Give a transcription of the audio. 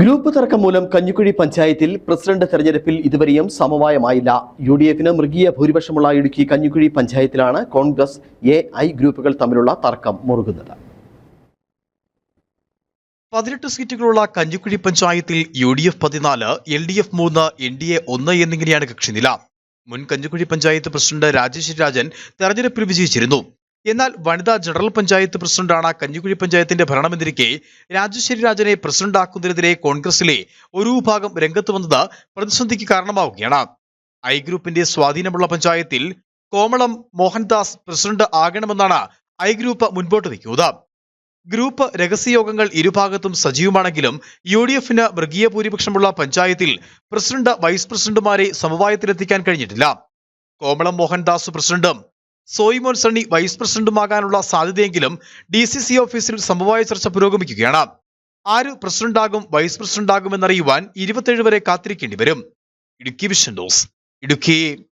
Group തർക്കം മൂലം കഞ്ഞിക്കുഴി പഞ്ചായത്തിൽ പ്രസിഡന്റ് തെരഞ്ഞെടുപ്പിൽ ഇതുവരെയും സമവായമായില്ല. യു ഡി എഫിന് മൃഗീയ ഭൂരിപക്ഷമുള്ള ഇടുക്കി കഞ്ഞിക്കുഴി പഞ്ചായത്തിലാണ് കോൺഗ്രസ് എ ഐ ഗ്രൂപ്പുകൾ തമ്മിലുള്ള തർക്കം മുറുകുന്നത്. പതിനെട്ട് സീറ്റുകളുള്ള കഞ്ഞിക്കുഴി പഞ്ചായത്തിൽ യു ഡി എഫ് പതിനാല് എൽ ഡി എഫ് മൂന്ന് എൻ ഡി എ ഒന്ന് എന്നിങ്ങനെയാണ് കക്ഷിനില. മുൻ കഞ്ഞിക്കുഴി പഞ്ചായത്ത് പ്രസിഡന്റ് രാജേശ്വരി രാജൻ തെരഞ്ഞെടുപ്പിൽ വിജയിച്ചിരുന്നു. എന്നാൽ വനിതാ ജനറൽ പഞ്ചായത്ത് പ്രസിഡന്റാണ് കഞ്ഞിക്കുഴി പഞ്ചായത്തിന്റെ ഭരണമെന്നിരിക്കെ രാജശ്ശേരി രാജനെ പ്രസിഡന്റാക്കുന്നതിനെതിരെ കോൺഗ്രസിലെ ഒരു വിഭാഗം രംഗത്ത് വന്നത് പ്രതിസന്ധിക്ക് കാരണമാവുകയാണ്. ഐ ഗ്രൂപ്പിന്റെ സ്വാധീനമുള്ള പഞ്ചായത്തിൽ കോമളം മോഹൻദാസ് പ്രസിഡന്റ് ആകണമെന്നാണ് ഐ ഗ്രൂപ്പ് മുൻപോട്ട് വയ്ക്കുന്നത്. ഗ്രൂപ്പ് രഹസ്യയോഗങ്ങൾ ഇരുഭാഗത്തും സജീവമാണെങ്കിലും യു ഡി എഫിന് മൃഗീയ ഭൂരിപക്ഷമുള്ള പഞ്ചായത്തിൽ പ്രസിഡന്റ് വൈസ് പ്രസിഡന്റുമാരെ സമവായത്തിലെത്തിക്കാൻ കഴിഞ്ഞിട്ടില്ല. കോമളം മോഹൻദാസ് പ്രസിഡന്റും സോയിമോൻ സണ്ണി വൈസ് പ്രസിഡന്റുമാകാനുള്ള സാധ്യതയെങ്കിലും ഡി സി സി ഓഫീസിൽ സമവായ ചർച്ച പുരോഗമിക്കുകയാണ്. ആര് പ്രസിഡന്റാകും വൈസ് പ്രസിഡന്റാകുമെന്നറിയുവാൻ ഇരുപത്തേഴ് വരെ കാത്തിരിക്കേണ്ടി വരും. ഇടുക്കി വിഷൻ ഡോസ് ഇടുക്കി.